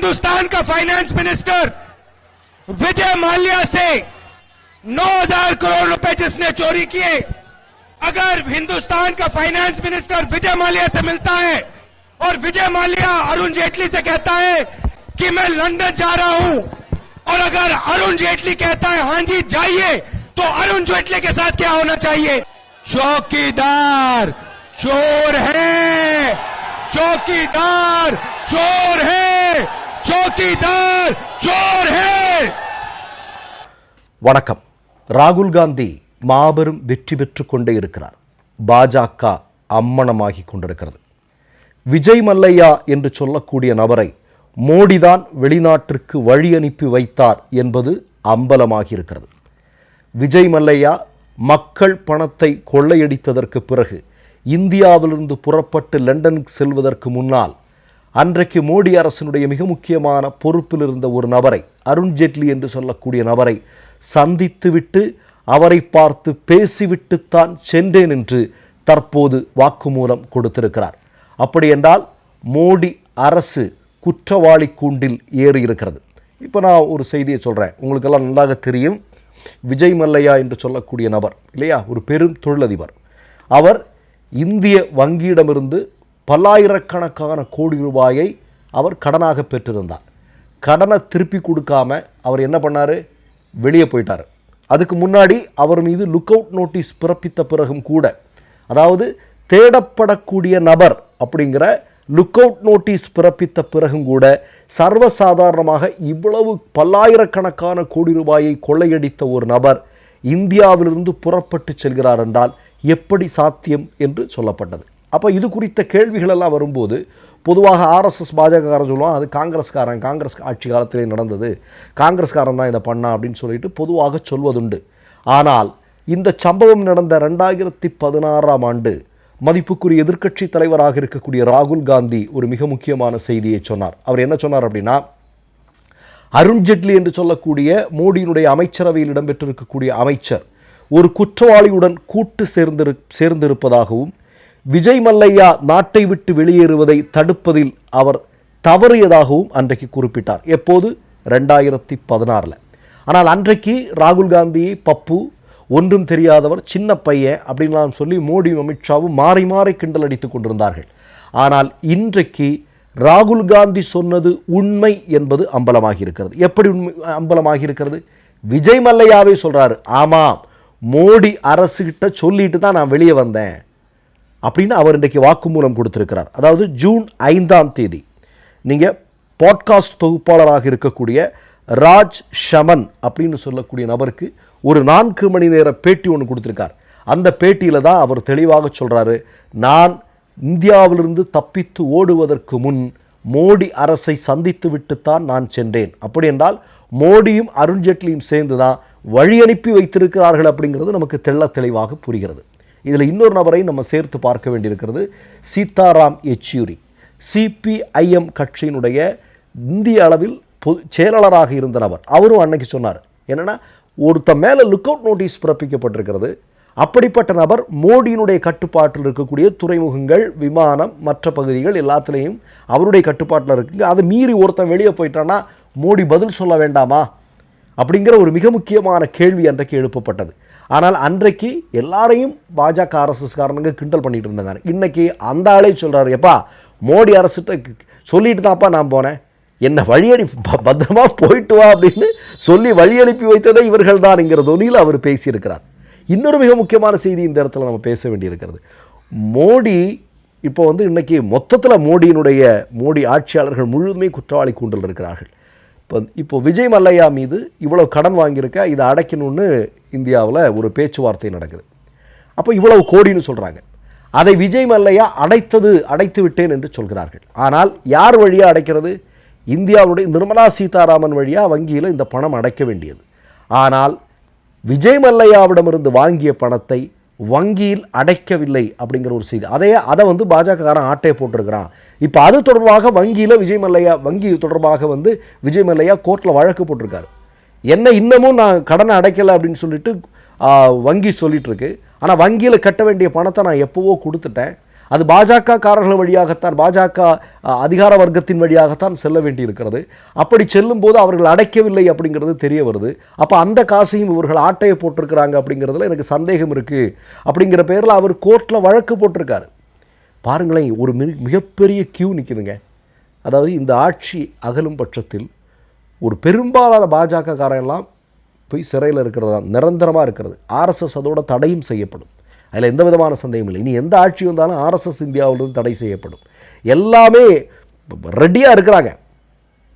हिंदुस्तान का finance minister Vijay Mallya से 9000 करोड़ रुपए जिसने चोरी किए, अगर हिंदुस्तान का फाइनेंस मिनिस्टर विजय माल्या से मिलता है, और विजय माल्या अरुण जेटली से कहता है कि मैं लंदन जा रहा हूँ, और अगर अरुण जेटली कहता है, हाँ जी, जाइए तो अरुण जेटली के साथ क्या होना चाहिए? चौकीदार चोर है, चौकीदार चोर है चौकीदार चोर है வணக்கம் ராகுல் காந்தி மாபெரும் வெற்றி பெற்று கொண்டே இருக்கிறார் பாஜக அம்மனமாகி கொண்டிருக்கிறது விஜய் மல்லையா என்று சொல்லக்கூடிய நபரை மோடிதான் வெளிநாட்டிற்கு வழி அனுப்பி வைத்தார் என்பது அம்பலமாகி இருக்கிறது விஜய் மல்லையா மக்கள் பணத்தை கொள்ளையடித்ததற்கு பிறகு இந்தியாவிலிருந்து புறப்பட்டு லண்டனுக்கு செல்வதற்கு முன்னால் அன்றைக்கு மோடி அரசினுடைய மிக முக்கியமான பொறுப்பில் இருந்த ஒரு நபரை அருண் ஜேட்லி என்று சொல்லக்கூடிய நபரை சந்தித்துவிட்டு அவரை பார்த்து பேசிவிட்டுத்தான் சென்றேன் என்று தற்போது வாக்குமூலம் கொடுத்திருக்கிறார். அப்படியென்றால் மோடி அரசு குற்றவாளி கூண்டில் ஏறி இருக்கிறது. இப்போ நான் ஒரு செய்தியை சொல்கிறேன் உங்களுக்கெல்லாம் நன்றாக தெரியும். விஜய் மல்லையா என்று சொல்லக்கூடிய நபர் இல்லையா? ஒரு பெரும் தொழிலதிபர். அவர் இந்திய வங்கியிடமிருந்து பல்லாயிரக்கணக்கான கோடி ரூபாயை அவர் கடனாக பெற்றிருந்தார். கடனை திருப்பி கொடுக்காம அவர் என்ன பண்ணார்? வெளியே போயிட்டார். அதுக்கு முன்னாடி அவர் மீது லுக் அவுட் நோட்டீஸ் பிறப்பித்த பிறகும் கூட அதாவது தேடப்படக்கூடிய நபர் அப்படிங்கிற லுக் அவுட் நோட்டீஸ் பிறப்பித்த பிறகும் கூட சர்வசாதாரணமாக இவ்வளவு பல்லாயிரக்கணக்கான கோடி ரூபாயை கொள்ளையடித்த ஒரு நபர் இந்தியாவிலிருந்து புறப்பட்டு செல்கிறார் என்றால் எப்படி சாத்தியம் என்று சொல்லப்பட்டது. அப்போ இது குறித்த கேள்விகள் எல்லாம் வரும்போது பொதுவாக ஆர்எஸ்எஸ் பாஜகக்காரன் சொல்லுவான் அது காங்கிரஸ்காரன் காங்கிரஸ் ஆட்சி காலத்திலே நடந்தது. காங்கிரஸ்காரன் தான் இதை பண்ணா அப்படின்னு சொல்லிட்டு பொதுவாக சொல்வதுண்டு. ஆனால் இந்த சம்பவம் நடந்த ரெண்டாயிரத்தி பதினாறாம் ஆண்டு மதிப்புக்குரிய எதிர்க்கட்சி தலைவராக இருக்கக்கூடிய ராகுல் காந்தி ஒரு மிக முக்கியமான செய்தியை சொன்னார். அவர் என்ன சொன்னார் அப்படின்னா அருண்ஜேட்லி என்று சொல்லக்கூடிய மோடியினுடைய அமைச்சரவையில் இடம்பெற்றிருக்கக்கூடிய அமைச்சர் ஒரு குற்றவாளியுடன் கூட்டு சேர்ந்திரு சேர்ந்திருப்பதாகவும் விஜய் மல்லையா நாட்டை விட்டு வெளியேறுவதை தடுப்பதில் அவர் தவறியதாகவும் அன்றைக்கு குறிப்பிட்டார். எப்போது? ரெண்டாயிரத்தி பதினாறில். ஆனால் அன்றைக்கு ராகுல் காந்தி பப்பு ஒன்றும் தெரியாதவர் சின்ன பையன் அப்படின்லாம் சொல்லி மோடியும் அமித்ஷாவும் மாறி மாறி கிண்டல் அடித்து கொண்டிருந்தார்கள். ஆனால் இன்றைக்கு ராகுல் காந்தி சொன்னது உண்மை என்பது அம்பலமாகி இருக்கிறது எப்படி உண்மை அம்பலமாகி இருக்கிறது விஜய் மல்லையாவே சொல்கிறாரு ஆமாம் மோடி அரசுகிட்ட சொல்லிட்டு தான் நான் வெளியே வந்தேன். அப்படின்னு அவர் இன்றைக்கு வாக்குமூலம் கொடுத்துருக்கிறார். அதாவது ஜூன் ஐந்தாம் தேதி. நீங்கள் பாட்காஸ்ட் தொகுப்பாளராக இருக்கக்கூடிய ராஜ் ஷமன் அப்படின்னு சொல்லக்கூடிய நபருக்கு ஒரு நான்கு மணி நேர பேட்டி ஒன்று கொடுத்துருக்கார். அந்த பேட்டியில் தான் அவர் தெளிவாக சொல்கிறாரு நான் இந்தியாவிலிருந்து தப்பித்து ஓடுவதற்கு முன் மோடி அரசை சந்தித்து விட்டுத்தான் நான் சென்றேன். அப்படி என்றால் மோடியும் அருண் ஜேட்லியும் சேர்ந்து தான் வழி அனுப்பி வைத்திருக்கிறார்கள் அப்படிங்கிறது நமக்கு தெள்ள தெளிவாக புரிகிறது. இதில் இன்னொரு நபரை நம்ம சேர்த்து பார்க்க வேண்டியிருக்கிறது சீதாராம் யெச்சூரி. சிபிஐஎம் கட்சியினுடைய இந்திய அளவில் பொது செயலாளராக இருந்த நபர். அவரும் அன்னைக்கு சொன்னார் என்னன்னா ஒருத்த மேலே லுக் அவுட் நோட்டீஸ் பிறப்பிக்கப்பட்டிருக்கிறது. அப்படிப்பட்ட நபர் மோடியினுடைய கட்டுப்பாட்டில் இருக்கக்கூடிய துறைமுகங்கள் விமானம் மற்ற பகுதிகள் எல்லாத்துலேயும் அவருடைய கட்டுப்பாட்டில் இருக்குங்க. அதை மீறி ஒருத்தன் வெளியே போயிட்டான்னா மோடி பதில் சொல்ல வேண்டாமா? அப்படிங்கிற ஒரு மிக முக்கியமான கேள்வி அன்றைக்கு எழுப்பப்பட்டது. ஆனால் அன்றைக்கு எல்லாரையும் பாஜக ஆர்எஸ்எஸ் காரணங்க கிண்டல் பண்ணிட்டு இருந்தாங்க. இன்றைக்கி அந்த ஆளே சொல்கிறாரு எப்பா மோடி அரசுகிட்ட சொல்லிட்டு தான்ப்பா நான் போனேன். என்னை வழியடி ப- பத்திரமா போயிட்டு வா அப்படின்னு சொல்லி வழி அனுப்பி வைத்ததே இவர்கள் தான்ங்கிற துணியில் அவர் பேசியிருக்கிறார். இன்னொரு மிக முக்கியமான செய்தி இந்த இடத்துல நம்ம பேச வேண்டியிருக்கிறது. மோடி இப்போ வந்து இன்றைக்கி மொத்தத்தில் மோடியினுடைய மோடி ஆட்சியாளர்கள் முழுமே குற்றவாளி கூண்டல் இருக்கிறார்கள். இப்போ இப்போ விஜய் மல்லையா மீது இவ்வளவு கடன் வாங்கியிருக்க இதை அடைக்கணும்னு இந்தியாவில் ஒரு பேச்சுவார்த்தை நடக்குது. அப்போ இவ்வளவு கோடின்னு சொல்கிறாங்க அதை விஜய் மல்லையா அடைத்தது அடைத்து விட்டேன் என்று சொல்கிறார்கள். ஆனால் யார் வழியாக அடைக்கிறது? இந்தியாவுடைய நிர்மலா சீதாராமன் வழியாக வங்கியில் இந்த பணம் அடைக்க வேண்டியது. ஆனால் விஜய் மல்லையாவிடமிருந்து வாங்கிய பணத்தை வங்கியில் அடைக்கவில்லை அப்படிங்கிற ஒரு செய்தி. அதே அதை வந்து பாஜகக்காரன் ஆட்டையை போட்டிருக்கிறான். இப்போ அது தொடர்பாக வங்கியில் விஜய் மல்லையா வங்கி தொடர்பாக வந்து விஜய் மல்லையா கோர்ட்டில் வழக்கு போட்டிருக்காரு. என்ன இன்னமும் நான் கடனை அடைக்கலை அப்படின்னு சொல்லிட்டு வங்கி சொல்லிகிட்ருக்கு ஆனால் வங்கியில் கட்ட வேண்டிய பணத்தை நான் எப்போவோ கொடுத்துட்டேன். அது பாஜக காரர்கள் வழியாகத்தான் பாஜக அதிகார வர்க்கத்தின் வழியாகத்தான் செல்ல வேண்டியிருக்கிறது. அப்படி செல்லும் போது அவர்கள் அடைக்கவில்லை அப்படிங்கிறது தெரிய வருது. அப்போ அந்த காசையும் இவர்கள் ஆட்டையை போட்டிருக்கிறாங்க அப்படிங்கிறதுல எனக்கு சந்தேகம் இருக்குது அப்படிங்கிற பேரில் அவர் கோர்ட்டில் வழக்கு போட்டிருக்காரு. பாருங்களேன் ஒரு மிக மிகப்பெரிய கியூ நிற்குதுங்க அதாவது இந்த ஆட்சி அகலும் பட்சத்தில் ஒரு பெரும்பாலான பாஜக காரெல்லாம் போய் சிறையில் இருக்கிறது தான் நிரந்தரமாக இருக்கிறது. ஆர்எஸ்எஸ் அதோட தடையும் செய்யப்படும். அதில் எந்த விதமான சந்தேகம் இல்லை. இனி எந்த ஆட்சி வந்தாலும் ஆர்எஸ்எஸ் இந்தியாவிலிருந்து தடை செய்யப்படும். எல்லாமே ரெடியாக இருக்கிறாங்க.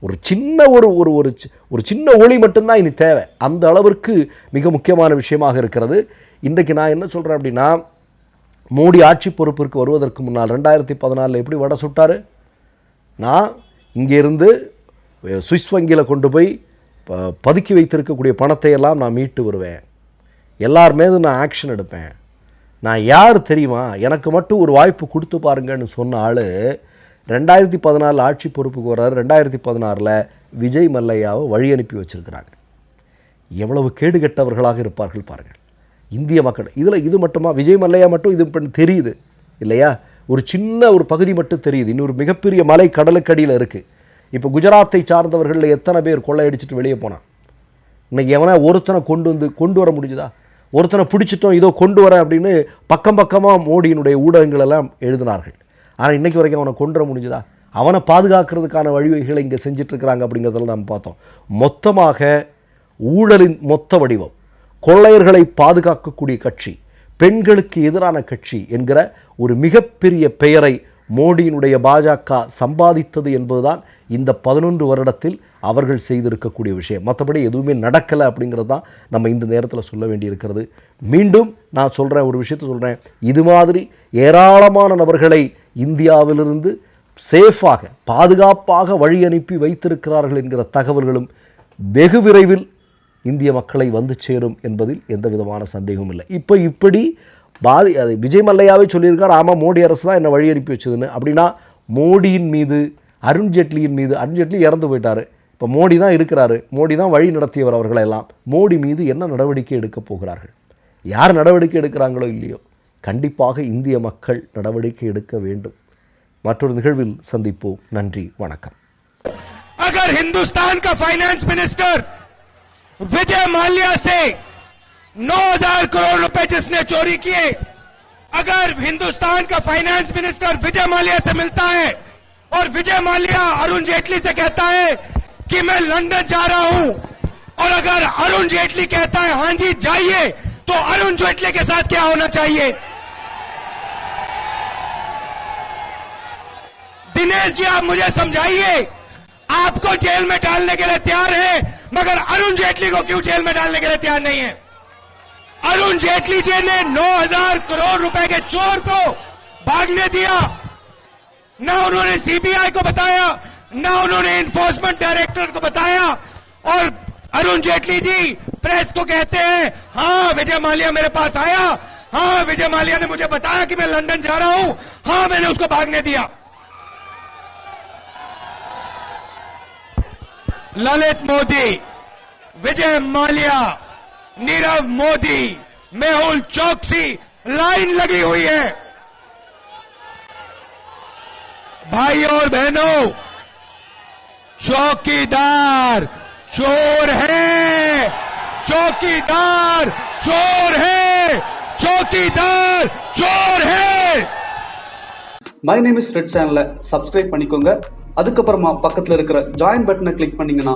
ஒரு சின்ன ஒரு ஒரு ஒரு ஒரு சின்ன ஒளி மட்டும்தான் இனி தேவை. அந்த அளவிற்கு மிக முக்கியமான விஷயமாக இருக்கிறது. இன்றைக்கு நான் என்ன சொல்கிறேன் அப்படின்னா மோடி ஆட்சி பொறுப்பிற்கு வருவதற்கு முன்னால் ரெண்டாயிரத்தி பதினாலில் எப்படி வடை சுட்டார்? நான் இங்கேருந்து சுவிஸ் வங்கியில் கொண்டு போய் ப- பதுக்கி வைத்திருக்கக்கூடிய பணத்தை எல்லாம் நான் மீட்டு வருவேன். எல்லார் மீதும் நான் ஆக்ஷன் எடுப்பேன். நான் யார் தெரியுமா? எனக்கு மட்டும் ஒரு வாய்ப்பு கொடுத்து பாருங்கன்னு சொன்ன ஆள் ரெண்டாயிரத்தி பதினாலு ஆட்சி பொறுப்புக்கு வர்றாரு. ரெண்டாயிரத்தி பதினாறில் விஜய் மல்லையாவை வழி அனுப்பி வச்சுருக்கிறாங்க. எவ்வளவு கேடுகெட்டவர்களாக இருப்பார்கள் பாருங்கள். இந்திய மக்கள் இதில் இது மட்டுமா? விஜய் மல்லையா மட்டும் இது பண்ண தெரியுது இல்லையா? ஒரு சின்ன ஒரு பகுதி மட்டும் தெரியுது. இன்னொரு மிகப்பெரிய மலை கடலுக்கடியில் இருக்குது இப்போ குஜராத்தை சார்ந்தவர்களில் எத்தனை பேர் கொள்ளையடிச்சிட்டு வெளியே போனான் இன்னைக்கு எவனா ஒருத்தனை கொண்டு வந்து கொண்டு வர முடிஞ்சுதா? ஒருத்தனை பிடிச்சிட்டோம் இதோ கொண்டு வரேன் அப்படின்னு பக்கம் பக்கமாக மோடியினுடைய ஊடகங்கள் எல்லாம் எழுதினார்கள். ஆனால் இன்றைக்கு வரைக்கும் அவனை கொண்டு வர முடிஞ்சுதா? அவனை பாதுகாக்கிறதுக்கான வழிவகைகளை இங்கே செஞ்சிட்ருக்கிறாங்க அப்படிங்கிறதில் அப்படிங்கிறதெல்லாம் நம்ம பார்த்தோம். மொத்தமாக ஊழலின் மொத்த வடிவம் கொள்ளையர்களை பாதுகாக்கக்கூடிய கட்சி பெண்களுக்கு எதிரான கட்சி என்கிற ஒரு மிகப்பெரிய பெயரை மோடியினுடைய பாஜக சம்பாதித்தது என்பதுதான் இந்த பதினொன்று வருடத்தில் அவர்கள் செய்திருக்கக்கூடிய விஷயம். மற்றபடி எதுவுமே நடக்கலை அப்படிங்கிறது தான் நம்ம இந்த நேரத்தில் சொல்ல வேண்டியிருக்கிறது. மீண்டும் நான் சொல்கிறேன் ஒரு விஷயத்தை சொல்கிறேன் இது மாதிரி ஏராளமான நபர்களை இந்தியாவிலிருந்து சேஃபாக பாதுகாப்பாக வழி அனுப்பி வைத்திருக்கிறார்கள் என்கிற தகவல்களும் வெகு விரைவில் இந்திய மக்களை வந்து சேரும் என்பதில் எந்த விதமான சந்தேகமும் இல்லை. இப்போ இப்படி பாதி அது விஜய் மல்லையாவே சொல்லியிருக்கார் ஆமாம் மோடி அரசு தான் என்னை வழி அனுப்பி வச்சதுன்னு அப்படின்னா மோடியின் மீது அருண் ஜேட்லியின் மீது அருண் ஜேட்லி இறந்து போயிட்டாரு இப்போ மோடி தான் இருக்கிறாரு மோடி தான் வழி நடத்தியவர் அவர்களை எல்லாம் மோடி மீது என்ன நடவடிக்கை எடுக்கப் போகிறார்கள் யார் நடவடிக்கை எடுக்கிறாங்களோ இல்லையோ கண்டிப்பாக இந்திய மக்கள் நடவடிக்கை எடுக்க வேண்டும் மற்றொரு நிகழ்வில் சந்திப்போம் நன்றி வணக்கம் अगर हिंदुस्तान का फाइनेंस मिनिस्टर विजय माल्या से 9000 करोड़ रुपए जिसने चोरी किए। अगर हिंदुस्तान का फाइनेंस मिनिस्टर विजय माल्या से मिलता है और विजय माल्या अरुण जेटली से कहता है कि मैं लंदन जा रहा हूँ, और अगर अरुण जेटली कहता है, हाँ जी, जाइए तो अरुण जेटली के साथ क्या होना चाहिए? दिनेश जी, आप मुझे समझाइए, आपको जेल में डालने के लिए तैयार है, मगर अरुण जेटली को क्यों जेल में डालने के लिए तैयार नहीं है? अरुण जेटली जी ने 9000 करोड़ रुपए के चोर को भागने दिया। ना उन्होंने सीबीआई को बताया, ना उन्होंने इन्फोर्समेंट डायरेक्टर को बताया। और अरुण जेटली जी प्रेस को कहते हैं हाँ विजय माल्या मेरे पास आया। हाँ विजय माल्या ने मुझे बताया कि मैं लंदन जा रहा हूँ। हाँ मैंने उसको भागने दिया। ललित मोदी, विजय माल्या नीरव मोदी मेहुल चौकसी लाइन लगी हुई है भाई और बहनों चौकीदार चोर है चौकीदार चोर है चौकीदार चोर है மை நேம் இஸ் ரெட் சேனலை சப்ஸ்கிரைப் பண்ணிக்கோங்க அதுக்கப்புறமா பக்கத்தில் இருக்கிற ஜாயின் பட்டனை கிளிக் பண்ணீங்கன்னா